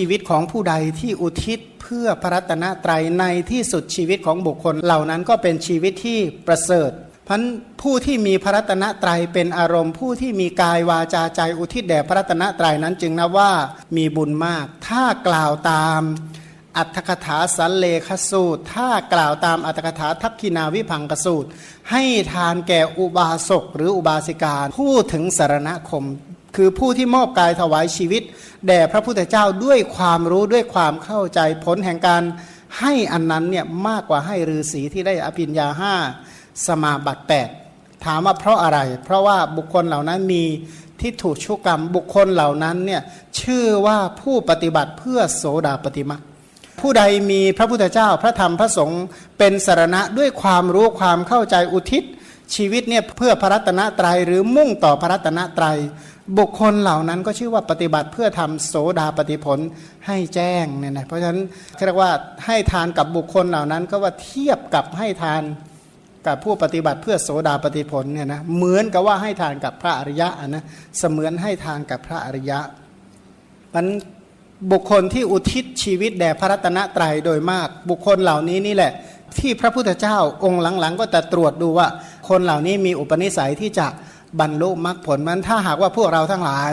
ชีวิตของผู้ใดที่อุทิศเพื่อพระรัตนตรัยในที่สุดชีวิตของบุคคลเหล่านั้นก็เป็นชีวิตที่ประเสริฐพันผู้ที่มีพระรัตนตรัยเป็นอารมณ์ ผู้ที่มีกายวาจาใจอุทิศแด่พระรัตนตรัยนั้นจึงนับว่ามีบุญมาก ถ้ากล่าวตามอัตถกถาสันเลขสูตร ถ้ากล่าวตามอัตถกถาทักขินาวิพังกสูตร ให้ทานแก่อุบาสกหรืออุบาสิกาพูดถึงสารณคม คือผู้ที่มอบกายถวายชีวิต แด่พระพุทธเจ้าด้วยความรู้ด้วยความเข้าใจผลแห่งการให้อันนั้นเนี่ยมากกว่าให้ฤาษีที่ได้อภิญญาห้าสมาบัติแปดถามว่าเพราะอะไร เพราะว่าบุคคลเหล่านั้นมีทิฏฐุชุกรรมบุคคลเหล่านั้นเนี่ยชื่อว่าผู้ปฏิบัติเพื่อโสดาปฏิมาผู้ใดมีพระพุทธเจ้าพระธรรมพระสงฆ์เป็นสารณะด้วยความรู้ความเข้าใจอุทิศ ชีวิตเนี่ยเพื่อพระรัตนตรัยหรือมุ่งต่อพระรัตนตรัย บุคคลเหล่านั้นก็ชื่อว่าปฏิบัติเพื่อทำโสดาปฏิผลให้แจ้งเนี่ยนะเพราะฉะนั้นเรียกว่าให้ทานกับบุคคลเหล่านั้นก็ว่าเทียบกับให้ทานกับผู้ปฏิบัติเพื่อโสดาปฏิผลเนี่ยนะเหมือนกับว่าให้ทานกับพระอริยะอะนะเสมือนให้ทานกับพระอริยะมันบุคคลที่อุทิศชีวิตแด่พระรัตนตรัยโดยมาก บุคคลเหล่านี้นี่แหละ ที่พระพุทธเจ้าองค์หลังๆ ก็จะตรวจดูว่า คนเหล่านี้มีอุปนิสัยที่จะ บรรลุมรรคผลมันถ้าหากว่าพวกเราทั้งหลาย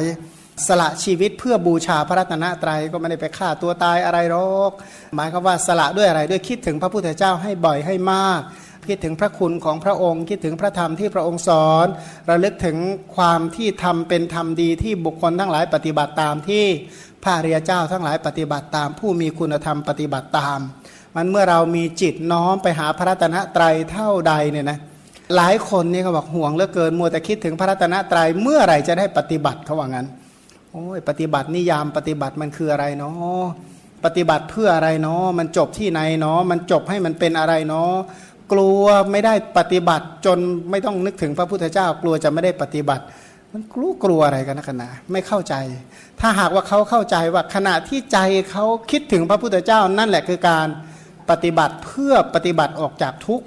สละชีวิตเพื่อบูชาพระรัตนตรัยก็ไม่ได้ไปฆ่าตัวตายอะไรหรอก หมายความว่าสละด้วยอะไรด้วยคิดถึงพระพุทธเจ้าให้บ่อยให้มาก คิดถึงพระคุณของพระองค์ คิดถึงพระธรรมที่พระองค์สอน ระลึกถึงความที่ทำเป็นธรรมดีที่บุคคลทั้งหลายปฏิบัติตามที่พระอริยเจ้าทั้งหลายปฏิบัติตาม ผู้มีคุณธรรมปฏิบัติตาม มันเมื่อเรามีจิตน้อมไปหาพระรัตนตรัยเท่าใดเนี่ยนะ หลายคนนี่เขาบอกห่วงเหลือเกินมัวแต่คิดถึงพระรัตนตรัยเมื่อไหร่จะได้ปฏิบัติเขาว่างั้น โอ้ยปฏิบัตินิยามปฏิบัติมันคืออะไรเนาะปฏิบัติเพื่ออะไรเนาะมันจบที่ไหนเนาะมันจบให้มันเป็นอะไรเนาะกลัวไม่ได้ปฏิบัติจนไม่ต้องนึกถึงพระพุทธเจ้า กลัวจะไม่ได้ปฏิบัติ มันกลัวกลัวอะไรกันนะกันนะไม่เข้าใจ ถ้าหากว่าเขาเข้าใจว่าขณะที่ใจเขาคิดถึงพระพุทธเจ้านั่นแหละคือการปฏิบัติเพื่อปฏิบัติออกจากทุกข์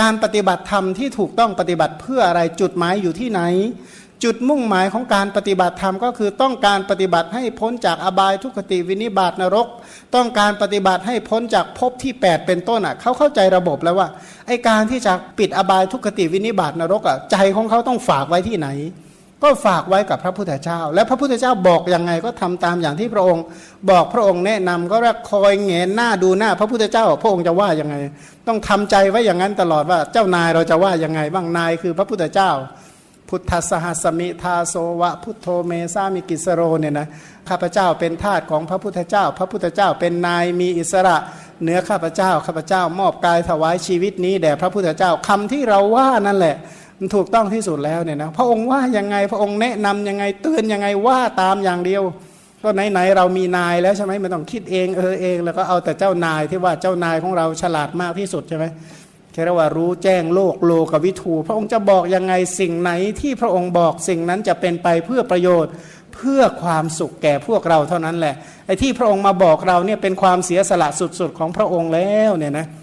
การปฏิบัติธรรมที่ถูกต้องปฏิบัติเพื่ออะไรจุดหมายอยู่ที่ไหน จุดมุ่งหมายของการปฏิบัติธรรมก็คือต้องการปฏิบัติให้พ้นจากอบายทุกขติวินิบาตนรก ต้องการปฏิบัติให้พ้นจากภพที่ 8 เป็นต้นอะเขาเข้าใจระบบแล้วว่าไอการที่จะปิดอบายทุกขติวินิบาตนรกอะใจของเขาต้องฝากไว้ที่ไหน ก็ฝากไว้กับพระพุทธเจ้า และพระพุทธเจ้าบอกยังไงก็ทำตามอย่างที่พระองค์ บอกพระองค์แนะนำก็คอยเงยหน้าดูหน้า พระพุทธเจ้าพระองค์จะว่ายังไง ต้องทำใจไว้อย่างนั้นตลอดว่าเจ้านายเราจะว่ายังไงบ้างนายคือพระพุทธเจ้า พุทธสหัสมิทาโสวะ พุทโธเมสามิกิสโรเนี่ยนะข้าพเจ้าเป็นทาสของพระพุทธเจ้า พระพุทธเจ้าเป็นนายมีอิสระเนื้อข้าพเจ้าข้าพเจ้ามอบกายถวายชีวิตนี้แด่พระพุทธเจ้าคำที่เราว่านั่นแหละ มันถูกต้องที่สุดแล้วเนี่ยนะพระองค์ว่ายังไงพระองค์แนะนำยังไงเตือนยังไงว่าตามอย่างเดียวก็ไหนๆเรามีนายแล้วใช่ไหมไม่ต้องคิดเองเออเอง แล้วก็เอาแต่เจ้านายที่ว่าเจ้านายของเราฉลาดมากที่สุดใช่ไหมแค่เรียกว่ารู้แจ้งโลกโลกวิถูพระองค์จะบอกยังไงสิ่งไหนที่พระองค์บอกสิ่งนั้นจะเป็นไปเพื่อประโยชน์เพื่อความสุขแก่พวกเราเท่านั้นแหละไอ้ที่พระองค์มาบอกเราเนี่ยเป็นความเสียสละสุดๆของพระองค์แล้วเนี่ยนะเ